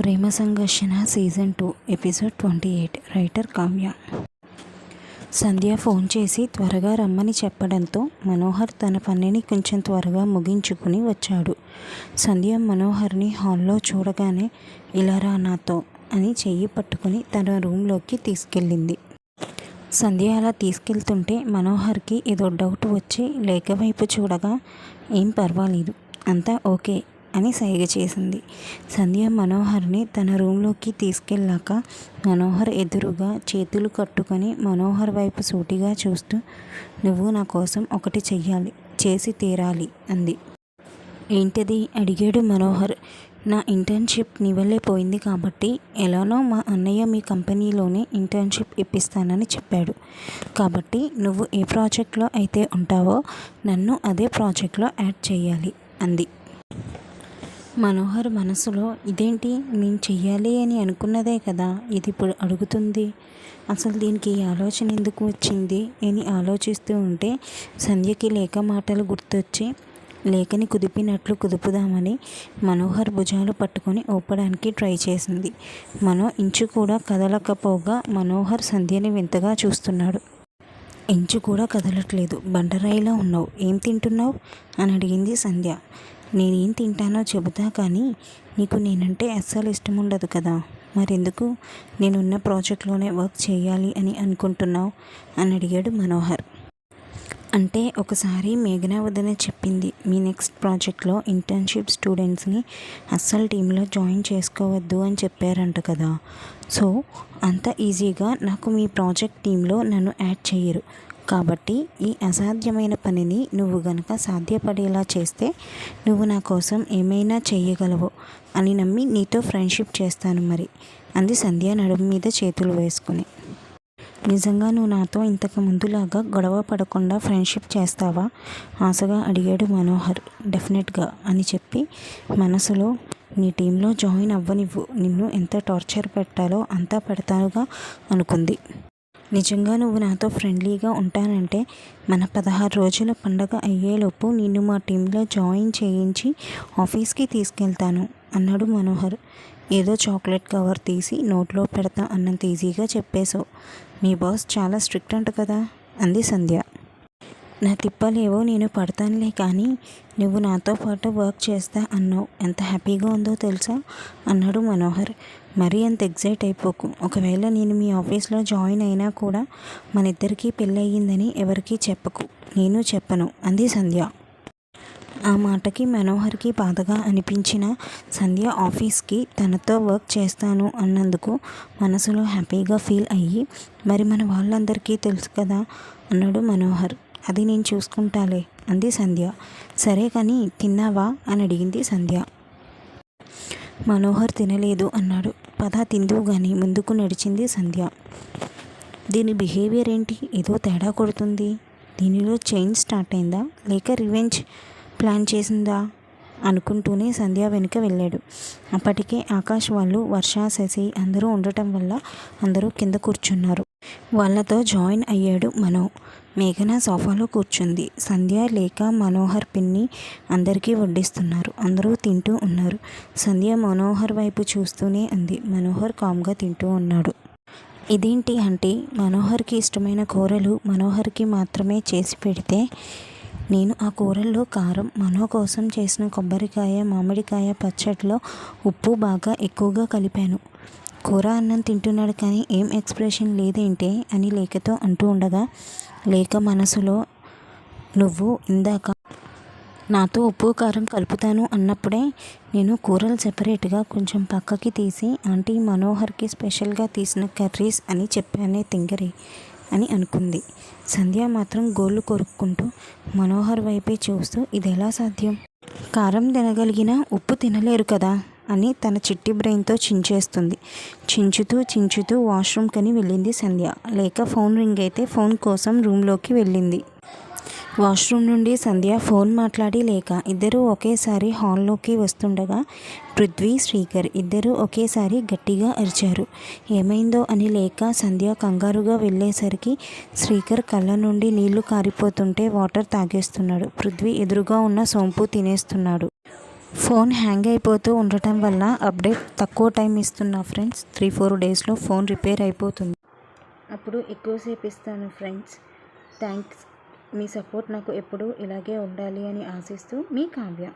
ప్రేమ సంఘర్షణ season two episode twenty eight writer Kavya. Sandhya phone చేసి త్వరగా రమ్మని చెప్పడంతో మనోహర్ తన పనిని కొంచెం త్వరగా ముగించుకుని వచ్చాడు. సంధ్య మనోహర్ని హాల్లో చూడగానే ఇలా రా నాతో అని చెయ్యి పట్టుకుని తన రూమ్లోకి తీసుకెళ్ళింది. సంధ్య అలా తీసుకెళ్తుంటే మనోహర్కి ఏదో డౌట్ వచ్చి లేఖ వైపు చూడగా ఏం పర్వాలేదు అంతా ఓకే అని సైగ చేసింది. సంధ్య మనోహర్ని తన రూంలోకి తీసుకెళ్ళాక మనోహర్ ఎదురుగా చేతులు కట్టుకొని మనోహర్ వైపు సూటిగా చూస్తూ నువ్వు నా కోసం ఒకటి చెయ్యాలి చేసి తీరాలి అంది. ఏంటిది? అడిగాడు మనోహర్. నా ఇంటర్న్షిప్ నీ వల్లే పోయింది కాబట్టి ఎలానో మా అన్నయ్య మీ కంపెనీలోనే ఇంటర్న్షిప్ ఇప్పిస్తానని చెప్పాడు. కాబట్టి నువ్వు ఏ ప్రాజెక్ట్లో అయితే ఉంటావో నన్ను అదే ప్రాజెక్ట్లో యాడ్ చేయాలి అంది. మనోహర్ మనసులో ఇదేంటి నేను చెయ్యాలి అని అనుకున్నదే కదా ఇది ఇప్పుడు అడుగుతుంది. అసలు దీనికి ఈ ఆలోచన ఎందుకు వచ్చింది అని ఆలోచిస్తూ ఉంటే సంధ్యకి లేక మాటలు గుర్తొచ్చి లేఖని కుదిపినట్లు కుదుపుదామని మనోహర్ భుజాలు పట్టుకొని ఊపడానికి ట్రై చేసింది. మనో ఇంచు కూడా కదలకపోగా మనోహర్ సంధ్యని వింతగా చూస్తున్నాడు. ఇంచు కూడా కదలట్లేదు. బండరాయిలా ఉన్నావు. ఏం తింటున్నావు? అని అడిగింది సంధ్య. నేనేం తింటానో చెబుతా కానీ నీకు నేనంటే అస్సలు ఇష్టం ఉండదు కదా. మరెందుకు? నేనున్న ప్రాజెక్ట్లోనే వర్క్ చేయాలి అని అనుకుంటున్నావు? అని అడిగాడు మనోహర్. అంటే ఒకసారి మేఘనా వదన చెప్పింది మీ నెక్స్ట్ ప్రాజెక్ట్లో ఇంటర్న్షిప్ స్టూడెంట్స్ని అస్సలు టీంలో జాయిన్ చేసుకోవద్దు అని చెప్పారంట కదా. సో అంత ఈజీగా నాకు మీ ప్రాజెక్ట్ టీంలో నన్ను యాడ్ చేయరు కాబట్టి ఈ అసాధ్యమైన పనిని నువ్వు గనక సాధ్యపడేలా చేస్తే నువ్వు నా కోసం ఏమైనా చేయగలవు అని నమ్మి నీతో ఫ్రెండ్షిప్ చేస్తాను మరి. అంది సంధ్య నడుము మీద చేతులు వేసుకుని. నిజంగా నువ్వు నాతో ఇంతకు ముందులాగా గొడవ పడకుండా ఫ్రెండ్షిప్ చేస్తావా? ఆశగా అడిగాడు మనోహర్. డెఫినెట్గా అని చెప్పి మనసులో నీ టీంలో జాయిన్ అవ్వనివ్వు. నిన్ను ఎంత టార్చర్ పెట్టాలో అంతా పెడతానుగా అనుకుంది. నిజంగా నువ్వు నాతో ఫ్రెండ్లీగా ఉంటానంటే మన పదహారు రోజుల పండగ అయ్యేలోపు నిన్ను మా టీంలో జాయిన్ చేయించి ఆఫీస్కి తీసుకెళ్తాను అన్నాడు మనోహర్. ఏదో చాక్లెట్ కవర్ తీసి నోట్లో పెడతా అన్నంత ఈజీగా చెప్పేశావు. మీ బాస్ చాలా స్ట్రిక్ట్ అంట కదా అంది సంధ్య. నా తిప్పలేవో నేను పడతానులే కానీ నువ్వు నాతో పాటు వర్క్ చేస్తా అన్నావు. ఎంత హ్యాపీగా ఉందో తెలుసా? అన్నాడు మనోహర్. మరీ అంత ఎగ్జైట్ అయిపోకు. ఒకవేళ నేను మీ ఆఫీస్లో జాయిన్ అయినా కూడా మన ఇద్దరికీ పెళ్ళయిందని ఎవరికీ చెప్పకు. నేను చెప్పను. అంది సంధ్య. ఆ మాటకి మనోహర్కి బాధగా అనిపించిన సంధ్య ఆఫీస్కి తనతో వర్క్ చేస్తాను అన్నందుకు మనసులో హ్యాపీగా ఫీల్ అయ్యి మరి మన వాళ్ళందరికీ తెలుసు కదా? అన్నాడు మనోహర్. అది నేను చూసుకుంటాలే అంది సంధ్య. సరే కానీ తిన్నావా? అని అడిగింది సంధ్య. మనోహర్ తినలేదు అన్నాడు. పద తిందువు కానీ ముందుకు నడిచింది సంధ్య. దీని బిహేవియర్ ఏంటి? ఏదో తేడా కొడుతుంది. దీనిలో చేంజ్ స్టార్ట్ అయిందా? లేక రివెంజ్ ప్లాన్ చేసిందా? అనుకుంటూనే సంధ్య వెనుక వెళ్ళాడు. అప్పటికే ఆకాష్ వాళ్ళు వర్ష శశి అందరూ ఉండటం వల్ల అందరూ కింద కూర్చున్నారు. వాళ్ళతో జాయిన్ అయ్యాడు మనో. మేఘన సోఫాలో కూర్చుంది. సంధ్య లేక మనోహర్ పిన్ని అందరికీ వడ్డిస్తున్నారు. అందరూ తింటూ ఉన్నారు. సంధ్య మనోహర్ వైపు చూస్తూనే ఉంది. మనోహర్ కామ్గా తింటూ ఉన్నాడు. ఇదేంటి అంటే మనోహర్కి ఇష్టమైన కూరలు మనోహర్కి మాత్రమే చేసి పెడితే నేను ఆ కూరల్లో కారం మనో కోసం చేసిన కొబ్బరికాయ మామిడికాయ పచ్చడిలో ఉప్పు బాగా ఎక్కువగా కలిపాను. కూర అన్నం తింటున్నాడు కానీ ఏం ఎక్స్ప్రెషన్ లేదేంటే అని లేఖతో అంటూ ఉండగా లేఖ మనసులో నువ్వు ఇందాక నాతో ఉప్పు కారం కలుపుతాను అన్నప్పుడే నేను కూరలు సెపరేట్గా కొంచెం పక్కకి తీసి ఆంటీ మనోహర్కి స్పెషల్గా తీసిన కర్రీస్ అని చెప్పానే తింగరి. అని అనుకుంది. సంధ్య మాత్రం గోళ్ళు కొరుక్కుంటూ మనోహర్ వైపే చూస్తూ ఇది ఎలా సాధ్యం? కారం తినగలిగినా ఉప్పు తినలేరు కదా అని తన చిట్టి బ్రెయిన్తో చించేస్తుంది. చించుతూ చించుతూ వాష్రూమ్కని వెళ్ళింది సంధ్య. లేక ఫోన్ రింగ్ అయితే ఫోన్ కోసం రూమ్లోకి వెళ్ళింది. వాష్రూమ్ నుండి సంధ్య ఫోన్ మాట్లాడి లేక ఇద్దరూ ఒకేసారి హాల్లోకి వస్తుండగా పృథ్వీ శ్రీకర్ ఇద్దరూ ఒకేసారి గట్టిగా అరిచారు. ఏమైందో అని లేక సంధ్య కంగారుగా వెళ్ళేసరికి శ్రీకర్ కళ్ళ నుండి నీళ్ళు కారిపోతుంటే వాటర్ తాగేస్తున్నాడు. పృథ్వీ ఎదురుగా ఉన్న సోంపు తినేస్తున్నాడు. ఫోన్ హ్యాంగ్ అయిపోతూ ఉండటం వల్ల అప్డేట్ తక్కువ టైం ఇస్తున్న ఫ్రెండ్స్. త్రీ ఫోర్ డేస్లో ఫోన్ రిపేర్ అయిపోతుంది. అప్పుడు ఎక్కువసేపు ఇస్తాను ఫ్రెండ్స్. థ్యాంక్స్ మీ సపోర్ట్ నాకు ఎప్పుడూ ఇలాగే ఉండాలి అని ఆశిస్తూ మీ కావ్య.